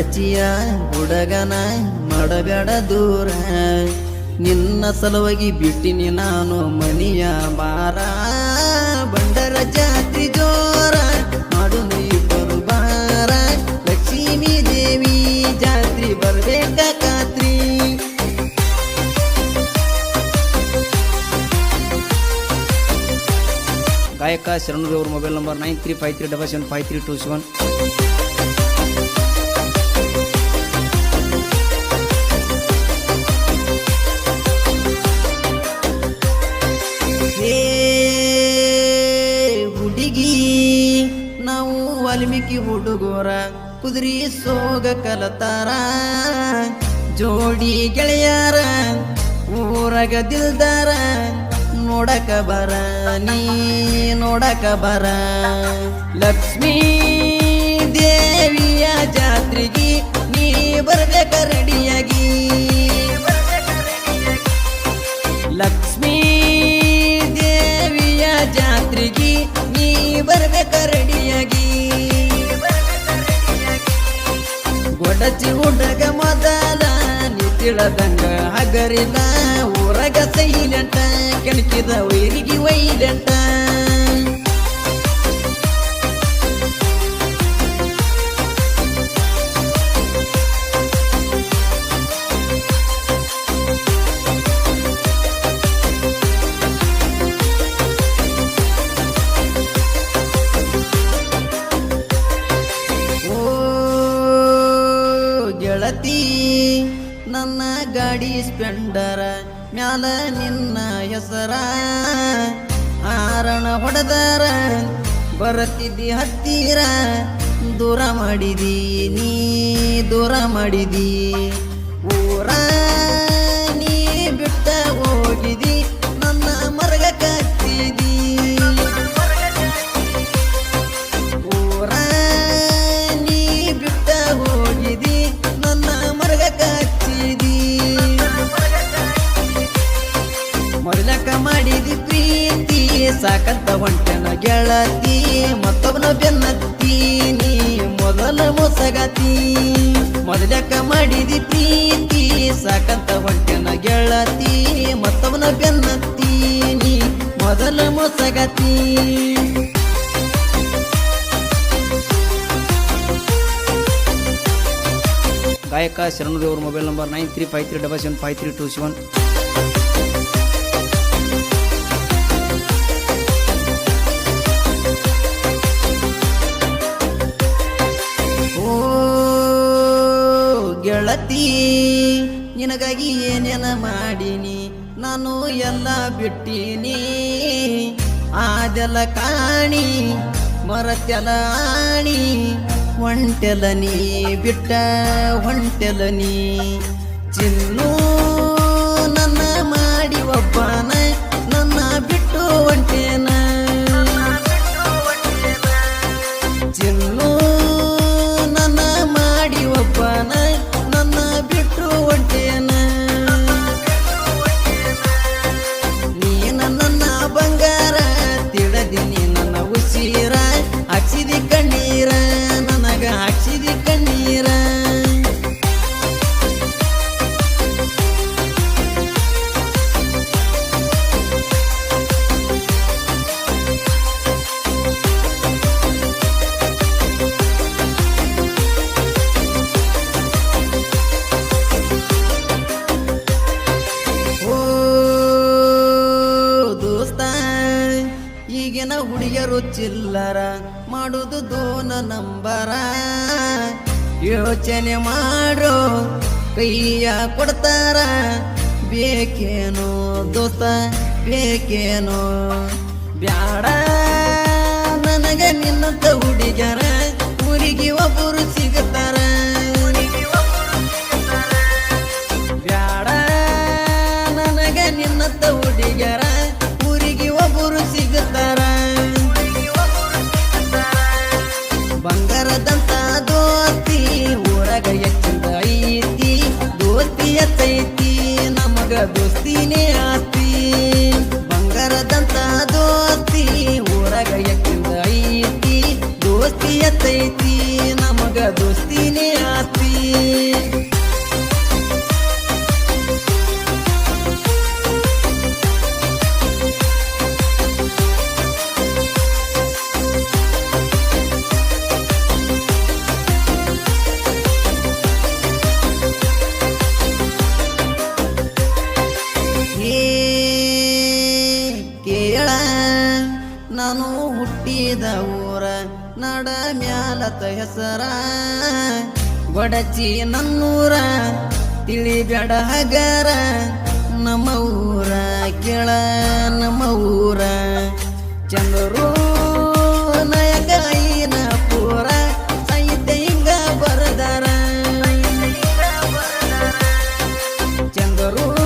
ಗೊಡಚಿಯ ಹುಡುಗನ ಮಾಡಬೇಡ ದೂರ. ನಿನ್ನ ಸಲುವಾಗಿ ಬಿಟ್ಟಿನಿ ನಾನು ಮನಿಯ ಬಾರ ಬಂಡರ ಜಾತ್ರಿ ಜೋರ ಮಾಡು ನೀರು ಬಾರ ಲಕ್ಷ್ಮೀ ದೇವಿ ಜಾತ್ರಿ ಬರ್ಬೇಕ ಖಾತ್ರಿ. ಗಾಯಕ ಶರಣೂರ್ ಅವ್ರ mobile number nine three five three double seven five three two seven ಕುದುರಿ ಸೋಗ ಕಲತಾರ. ಜೋಡಿ ಗೆಳೆಯಾರ ಊರಗ ದಿಲ್ದಾರ ನೋಡಕ ಬರ ನೀ ನೋಡಕ ಬರ. ಲಕ್ಷ್ಮೀ ದೇವಿಯ ಗೊಡಚಿ ಉಡಗ ಮೊದಲ ನೀ ತಿಳದಂಗ ಹಗರಿದ ಊರಗ ಸೈಲೆಂಟ ಕೆಣಕಿದ ವೈರಿಗಿ ವೈಲೆಂಟ. ನನ್ನ ಗಾಡಿ ಸ್ಪೆಂಡರ ಮ್ಯಾಲ ನಿನ್ನ ಹೆಸರ. ಆರಣ ಹೊಡೆದರ, ಬರತಿದ್ದಿ ಹತ್ತಿರ. ದೂರ ಮಾಡಿದಿ ನೀ, ದೂರ ಮಾಡಿದಿ. ಊರ ನೀ ಬಿಟ್ಟ ಹೋಗಿದಿ. ಮಾಡಿದಿ ಪ್ರೀತಿ, ಸಾಕಂತ ಹೊಂಟನ ಗೆಳತಿ, ಮತ್ತೊಬ್ಬನ ಬೆನ್ನತ್ತಿ ಮೊದಲ ಮೊಸಗತಿ. ಮೊದಲಕ್ಕ ಮಾಡಿದಿ ಪ್ರೀತಿ, ಸಾಕಂತ ಹೊಂಟನ ಗೆಳತಿ, ಮತ್ತೊಬ್ಬನ ಬೆನ್ನತ್ತಿ, ನೀ ಮೊದಲ ಮೊಸಗತಿ. ಗಾಯಕ ಶರಣೂರ್ ಅವ್ರ mobile number nine three five three double seven five three two seven. ಗೆಳತಿ ನಿನಗಾಗಿ ಏನೇನ ಮಾಡೀನಿ? ನಾನು ಎಲ್ಲ ಬಿಟ್ಟೀನಿ. ಆದೆಲ್ಲ ಕಾಣಿ ಮರತೆಲ ಆಣಿ ಒಂಟೆಲನಿ ಬಿಟ್ಟ ಹೊಂಟಲನಿ ನೀ ಚಿನ್ನು. ಬಿಟ್ಟು ಚಿಲ್ಲರ ಮಾಡುದು ದೋನ ನಂಬರ. ಯೋಚನೆ ಮಾಡೋ ಕೈಯ ಕೊಡ್ತಾರ. ಬೇಕೇನೋ ದೋಸ್ತ, ಬೇಕೇನೋ ಬ್ಯಾಡ. ನನಗೆ ನಿನ್ನಂತ ಹುಡುಗರ ಊರಿಗೆ ಒಬ್ಬರು ನಾನು ಹುಟ್ಟಿದ ಊರ ನಡ ಮ್ಯಾಲತ ಹೆಸರ. ಗೊಡಚಿ ನನ್ನೂರ ತಿಳಿಬೇಡ ಹಗರ. ನಮ್ಮ ಊರ ಕೆಳ, ನಮ್ಮ ಊರ. ಚಂದರು ನಯಕಾಯಿನ ಪೂರ. ಹಿಂಗ ಬರದಾರ. ಚಂದರು